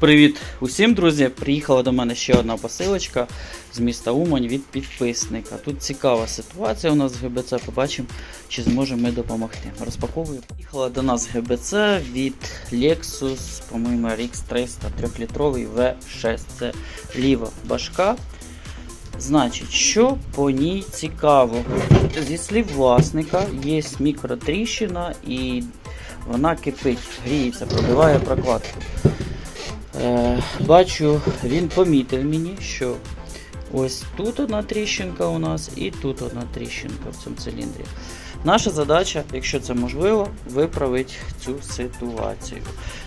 Привіт усім, друзі! Приїхала до мене ще одна посилочка з міста Умань від підписника. Тут цікава ситуація у нас з ГБЦ. Побачимо, чи зможемо ми допомогти. Розпаковую. Приїхала до нас ГБЦ від Lexus, по-моєму, RX 300 3-літровий V6. Це ліва башка. Значить, що по ній цікаво? Зі слів власника є мікротріщина і вона кипить, гріється, пробиває прокладку. Е, бачу, він помітив мені, що ось тут одна тріщинка у нас і тут одна тріщинка в цьому циліндрі. Наша задача, якщо це можливо, виправити цю ситуацію.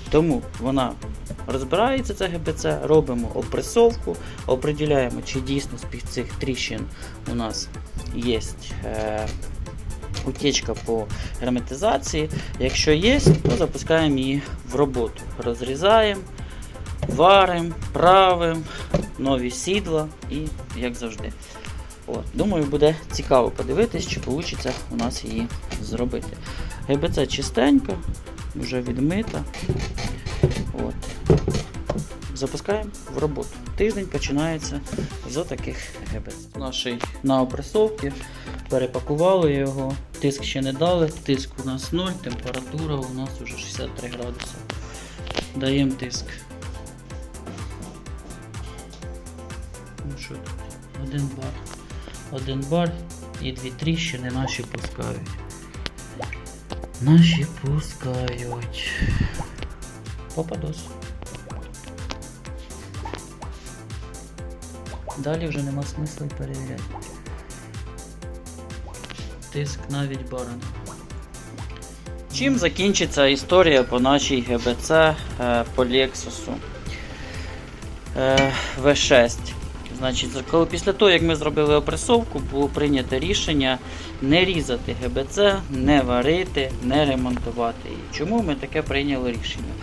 Тому вона розбирається, це ГБЦ, робимо опресовку, определяємо, чи дійсно з під цих тріщин у нас є. Е, Утечка по герметизації. Якщо є, то запускаємо її в роботу. Розрізаємо, варимо, правимо, нові сідла і як завжди. От, Думаю, буде цікаво подивитись, чи вийде у нас її зробити. ГБЦ чистенька, вже відмита. От. Запускаємо в роботу. Тиждень починається з таких ГБЦ. Нашій на опресовці перепакували його, тиск ще не дали, тиск у нас 0, температура у нас вже 63 градуси. Даємо тиск. Тут? Один бар. Один бар і дві тріщини наші пускають. Наші пускають. Попадос. Далі вже нема смисла перевіряти. Тиск навіть барана. Чим закінчиться історія по нашій ГБЦ е, по Lexus е, V6? Значить, коли після того, як ми зробили опресовку, було прийнято рішення не різати ГБЦ, не варити, не ремонтувати її. Чому ми таке прийняли рішення?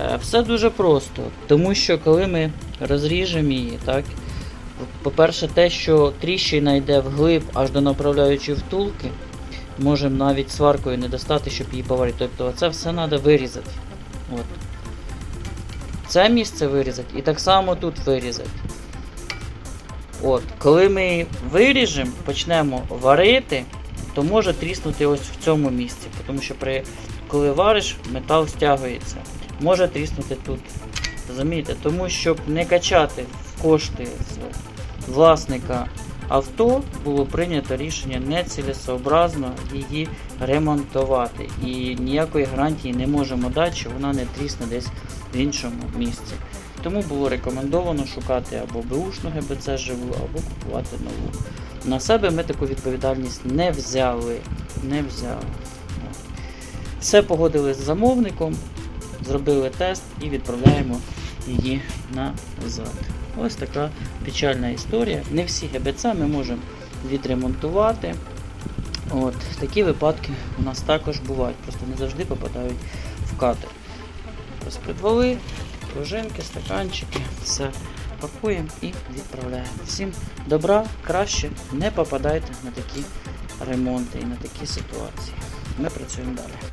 Е, Все дуже просто, тому що коли ми розріжемо її, так, по-перше, те, що тріщина йде вглиб аж до направляючої втулки, можемо навіть сваркою не достати, щоб її поварити. Тобто це все треба вирізати. От. Це місце вирізати і так само тут вирізати. От, Коли ми виріжемо, почнемо варити, то може тріснути ось в цьому місці. Тому що при, коли вариш, метал стягується. Може тріснути тут. Розумієте? Тому щоб не качати кошти з власника авто, було прийнято рішення нецілесообразно її ремонтувати. І ніякої гарантії не можемо дати, що вона не трісне десь в іншому місці. Тому було рекомендовано шукати або бушну ГБЦ живу, або купувати нову. На себе ми таку відповідальність не взяли. Не взяли. Все погодили з замовником, зробили тест і відправляємо її назад. Ось така печальна історія. Не всі ГБЦ ми можемо відремонтувати. От, Такі випадки у нас також бувають, просто не завжди попадають в кадр. Розпредвали, пружинки, стаканчики, все пакуємо і відправляємо. Всім добра, краще не попадайте на такі ремонти і на такі ситуації. Ми працюємо далі.